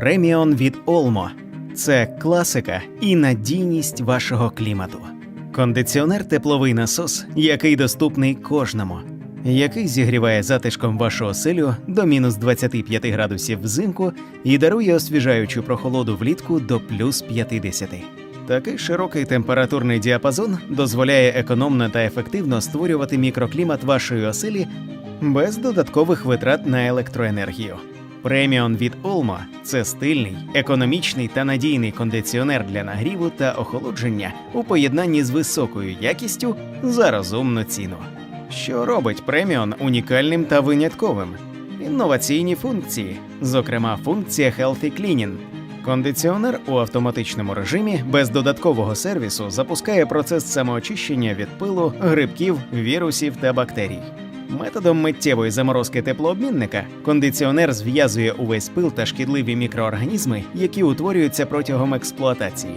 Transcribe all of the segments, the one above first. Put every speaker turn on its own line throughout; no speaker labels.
Преміон від Олмо це класика і надійність вашого клімату. Кондиціонер тепловий насос, який доступний кожному, який зігріває затишком вашу оселю до мінус 25 градусів взимку і дарує освіжаючу прохолоду влітку до плюс 50. Такий широкий температурний діапазон дозволяє економно та ефективно створювати мікроклімат вашої оселі без додаткових витрат на електроенергію. Преміон від Olmo – це стильний, економічний та надійний кондиціонер для нагріву та охолодження у поєднанні з високою якістю за розумну ціну. Що робить преміон унікальним та винятковим? Інноваційні функції, зокрема функція Healthy Cleaning. Кондиціонер у автоматичному режимі без додаткового сервісу запускає процес самоочищення від пилу, грибків, вірусів та бактерій. Методом миттєвої заморозки теплообмінника кондиціонер зв'язує увесь пил та шкідливі мікроорганізми, які утворюються протягом експлуатації.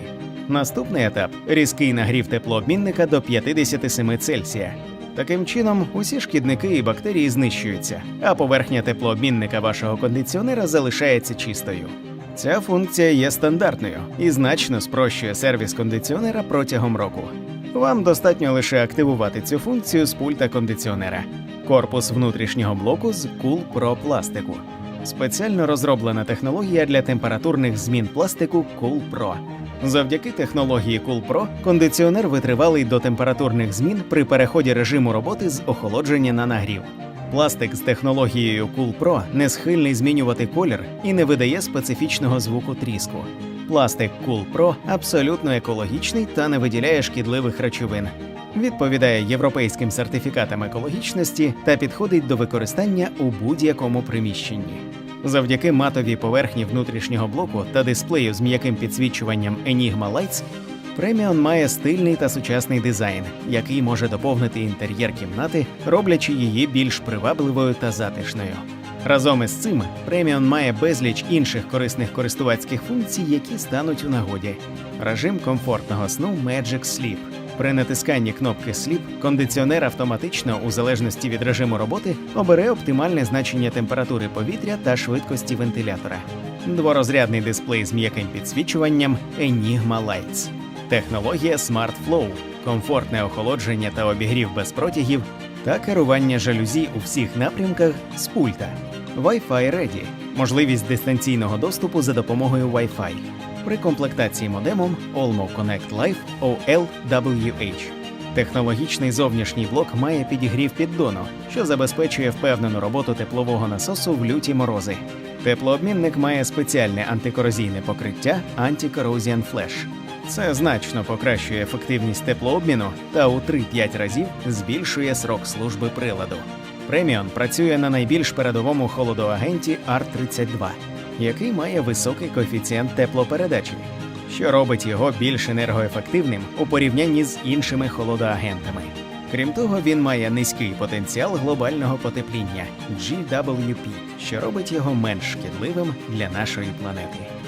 Наступний етап різкий нагрів теплообмінника до 57 Цельсія. Таким чином, усі шкідники і бактерії знищуються, а поверхня теплообмінника вашого кондиціонера залишається чистою. Ця функція є стандартною і значно спрощує сервіс кондиціонера протягом року. Вам достатньо лише активувати цю функцію з пульта кондиціонера. Корпус внутрішнього блоку з Cool Pro пластику. Спеціально розроблена технологія для температурних змін пластику Cool Pro. Завдяки технології Cool Pro кондиціонер витривалий до температурних змін при переході режиму роботи з охолодження на нагрів. Пластик з технологією Cool не схильний змінювати колір і не видає специфічного звуку тріску. Пластик Cool Pro абсолютно екологічний та не виділяє шкідливих речовин. Відповідає європейським сертифікатам екологічності та підходить до використання у будь-якому приміщенні. Завдяки матовій поверхні внутрішнього блоку та дисплею з м'яким підсвічуванням Enigma Lights Преміон має стильний та сучасний дизайн, який може доповнити інтер'єр кімнати, роблячи її більш привабливою та затишною. Разом із цим преміон має безліч інших корисних користувацьких функцій, які стануть у нагоді. Режим комфортного сну Magic Sleep. При натисканні кнопки Sleep кондиціонер автоматично, у залежності від режиму роботи, обере оптимальне значення температури повітря та швидкості вентилятора. Дворозрядний дисплей з м'яким підсвічуванням Enigma Lights. Технологія Smart Flow, комфортне охолодження та обігрів без протягів та керування жалюзі у всіх напрямках з пульта. Wi-Fi Ready – можливість дистанційного доступу за допомогою Wi-Fi. При комплектації модемом Olmo Connect Live OLWH. Технологічний зовнішній блок має підігрів піддону, що забезпечує впевнену роботу теплового насосу в люті морози. Теплообмінник має спеціальне антикорозійне покриття Anti-Corrosion Flash. Це значно покращує ефективність теплообміну та у 3-5 разів збільшує срок служби приладу. Преміон працює на найбільш передовому холодоагенті R32, який має високий коефіцієнт теплопередачі, що робить його більш енергоефективним у порівнянні з іншими холодоагентами. Крім того, він має низький потенціал глобального потепління GWP, що робить його менш шкідливим для нашої планети.